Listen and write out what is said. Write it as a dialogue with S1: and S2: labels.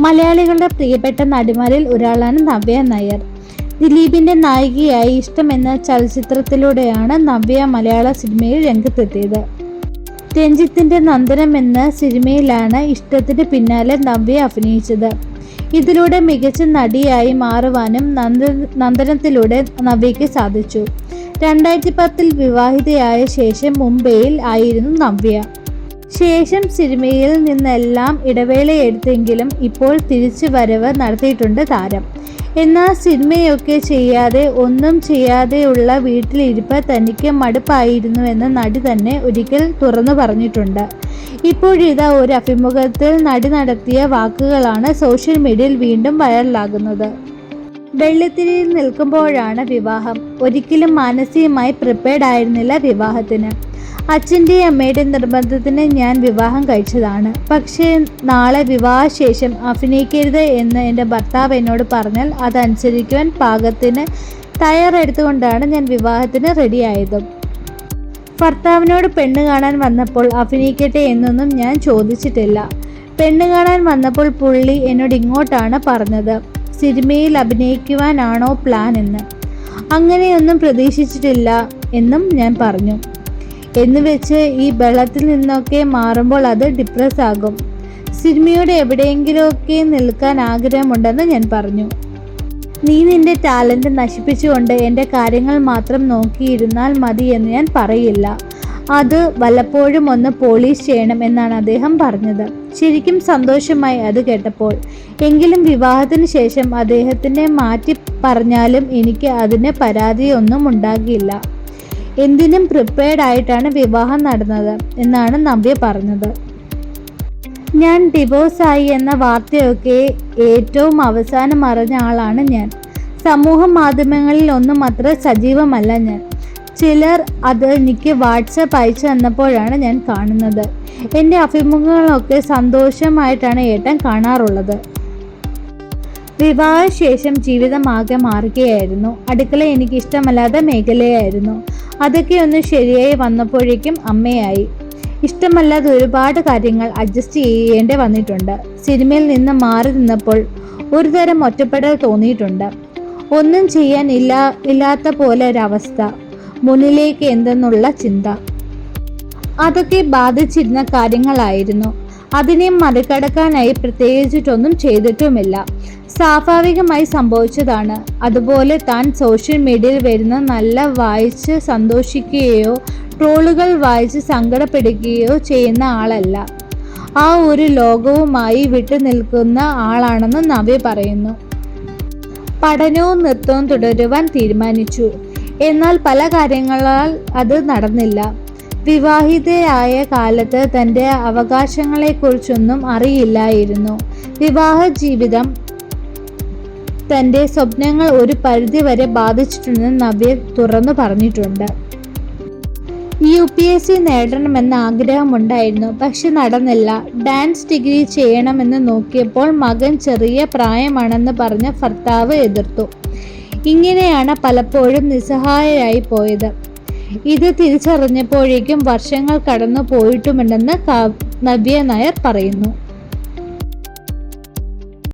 S1: മലയാളികളുടെ പ്രിയപ്പെട്ട നടിമാരിൽ ഒരാളാണ് നവ്യ നായർ. ദിലീപിന്റെ നായികയായി ഇഷ്ടം എന്ന ചലച്ചിത്രത്തിലൂടെയാണ് നവ്യ മലയാള സിനിമയിൽ രംഗത്തെത്തിയത്. രഞ്ജിത്തിന്റെ നന്ദനം എന്ന സിനിമയിലാണ് ഇഷ്ടത്തിന് പിന്നാലെ നവ്യ അഭിനയിച്ചത്. ഇതിലൂടെ മികച്ച നടിയായി മാറുവാനും നന്ദ നന്ദനത്തിലൂടെ നവ്യയ്ക്ക് സാധിച്ചു. രണ്ടായിരത്തി പത്തിൽ വിവാഹിതയായ ശേഷം മുംബൈയിൽ ആയിരുന്നു നവ്യ. ശേഷം സിനിമയിൽ നിന്നെല്ലാം ഇടവേളയെടുത്തെങ്കിലും ഇപ്പോൾ തിരിച്ചു വരവ് നടത്തിയിട്ടുണ്ട് താരം. എന്നാൽ സിനിമയൊക്കെ ചെയ്യാതെ ഒന്നും ചെയ്യാതെയുള്ള വീട്ടിലിരിപ്പ് തനിക്ക് മടുപ്പായിരുന്നുവെന്ന് നടി തന്നെ ഒരിക്കൽ തുറന്നു പറഞ്ഞിട്ടുണ്ട്. ഇപ്പോഴിതാ ഒരു അഭിമുഖത്തിൽ നടി നടത്തിയ വാക്കുകളാണ് സോഷ്യൽ മീഡിയയിൽ വീണ്ടും വൈറലാകുന്നത്. വെള്ളിത്തിരിയിൽ നിൽക്കുമ്പോഴാണ് വിവാഹം. ഒരിക്കലും മാനസികമായി പ്രിപ്പയർഡ് ആയിരുന്നില്ല വിവാഹത്തിന്. അച്ഛന്റെയും അമ്മയുടെയും നിർബന്ധത്തിന് ഞാൻ വിവാഹം കഴിച്ചതാണ്. പക്ഷേ നാളെ വിവാഹശേഷം അഭിനയിക്കരുത് എന്ന് എന്റെ ഭർത്താവ് എന്നോട് പറഞ്ഞാൽ അതനുസരിക്കുവാൻ പാകത്തിന് തയ്യാറെടുത്തുകൊണ്ടാണ് ഞാൻ വിവാഹത്തിന് റെഡിയായതും. ഭർത്താവിനോട് പെണ്ണ് കാണാൻ വന്നപ്പോൾ അഭിനയിക്കട്ടെ എന്നൊന്നും ഞാൻ ചോദിച്ചിട്ടില്ല. പെണ്ണ് കാണാൻ വന്നപ്പോൾ പുള്ളി എന്നോട് ഇങ്ങോട്ടാണ് പറഞ്ഞത്. സിനിമയിൽ അഭിനയിക്കുവാനാണോ പ്ലാൻ എന്ന്. അങ്ങനെയൊന്നും പ്രതീക്ഷിച്ചിട്ടില്ല എന്നും ഞാൻ പറഞ്ഞു. എന്ന് വെച്ച് ഈ ബഹളത്തിൽ നിന്നൊക്കെ മാറുമ്പോൾ അത് ഡിപ്രസ് ആകും. സിനിമയുടെ എവിടെയെങ്കിലുമൊക്കെ നിൽക്കാൻ ആഗ്രഹമുണ്ടെന്ന് ഞാൻ പറഞ്ഞു. നീ നിന്റെ ടാലന്റ് നശിപ്പിച്ചുകൊണ്ട് എന്റെ കാര്യങ്ങൾ മാത്രം നോക്കിയിരുന്നാൽ മതി എന്ന് ഞാൻ പറയില്ല. അത് വല്ലപ്പോഴും ഒന്ന് പോളിഷ് ചെയ്യണം എന്നാണ് അദ്ദേഹം പറഞ്ഞത്. ശരിക്കും സന്തോഷമായി അത് കേട്ടപ്പോൾ. എങ്കിലും വിവാഹത്തിന് ശേഷം അദ്ദേഹത്തിനെ മാറ്റി പറഞ്ഞാലും എനിക്ക് അതിന് പരാതിയൊന്നും ഉണ്ടാകില്ല. എന്തിനും പ്രിപ്പയർഡ് ആയിട്ടാണ് വിവാഹം നടന്നത് എന്നാണ് നവ്യ പറഞ്ഞത്. ഞാൻ ഡിവോഴ്സായി എന്ന വാർത്തയൊക്കെ ഏറ്റവും അവസാനം അറിഞ്ഞ ആളാണ് ഞാൻ. സമൂഹ മാധ്യമങ്ങളിൽ ഒന്നും അത്ര സജീവമല്ല ഞാൻ. ചിലർ അത് എനിക്ക് വാട്സപ്പ് അയച്ചു തന്നപ്പോഴാണ് ഞാൻ കാണുന്നത്. എന്റെ അഭിമുഖങ്ങളൊക്കെ സന്തോഷമായിട്ടാണ് ഏട്ടൻ കാണാറുള്ളത്. വിവാഹശേഷം ജീവിതമാകെ മാറുകയായിരുന്നു. അടുക്കള എനിക്ക് ഇഷ്ടമല്ലാത്ത മേഖലയായിരുന്നു. അതൊക്കെ ഒന്ന് ശരിയായി വന്നപ്പോഴേക്കും അമ്മയായി. ഇഷ്ടമല്ലാതെ ഒരുപാട് കാര്യങ്ങൾ അഡ്ജസ്റ്റ് ചെയ്യേണ്ടി വന്നിട്ടുണ്ട്. സിനിമയിൽ നിന്ന് മാറി നിന്നപ്പോൾ ഒരുതരം ഒറ്റപ്പെടൽ തോന്നിയിട്ടുണ്ട്. ഒന്നും ചെയ്യാൻ ഇല്ല ഇല്ലാത്ത പോലെ ഒരവസ്ഥ മുന്നിലേക്ക് എന്തെന്നുള്ള ചിന്ത. അതൊക്കെ ബാധിച്ചിരുന്ന കാര്യങ്ങളായിരുന്നു. അതിനെ മറികടക്കാനായി പ്രത്യേകിച്ചിട്ടൊന്നും ചെയ്തിട്ടുമില്ല. സ്വാഭാവികമായി സംഭവിച്ചതാണ്. അതുപോലെ താൻ സോഷ്യൽ മീഡിയയിൽ വരുന്ന നല്ല വായിച്ച് സന്തോഷിക്കുകയോ ട്രോളുകൾ വായിച്ച് സങ്കടപ്പെടുകയോ ചെയ്യുന്ന ആളല്ല. ആ ഒരു ലോകവുമായി വിട്ടു നിൽക്കുന്ന ആളാണെന്ന് നവ്യ പറയുന്നു. പഠനവും നൃത്തവും തുടരുവാൻ തീരുമാനിച്ചു. എന്നാൽ പല കാര്യങ്ങളാൽ അത് നടന്നില്ല. വിവാഹിതയായ കാലത്ത് തന്റെ അവകാശങ്ങളെക്കുറിച്ചൊന്നും അറിയില്ലായിരുന്നു. വിവാഹ ജീവിതം തന്റെ സ്വപ്നങ്ങൾ ഒരു പരിധിവരെ ബാധിച്ചിട്ടുണ്ടെന്ന് നവ്യ തുറന്നു പറഞ്ഞിട്ടുണ്ട്. യു പി എസ് സി നേടണമെന്ന ആഗ്രഹമുണ്ടായിരുന്നു. പക്ഷെ നടന്നില്ല. ഡാൻസ് ഡിഗ്രി ചെയ്യണമെന്ന് നോക്കിയപ്പോൾ മകൻ ചെറിയ പ്രായമാണെന്ന് പറഞ്ഞ ഭർത്താവ് എതിർത്തു. ഇങ്ങനെയാണ് പലപ്പോഴും നിസ്സഹായരായി പോയത്. ഇത് തിരിച്ചറിഞ്ഞപ്പോഴേക്കും വർഷങ്ങൾ കടന്നു പോയിട്ടുമുണ്ടെന്ന് നവ്യ നായർ പറയുന്നു.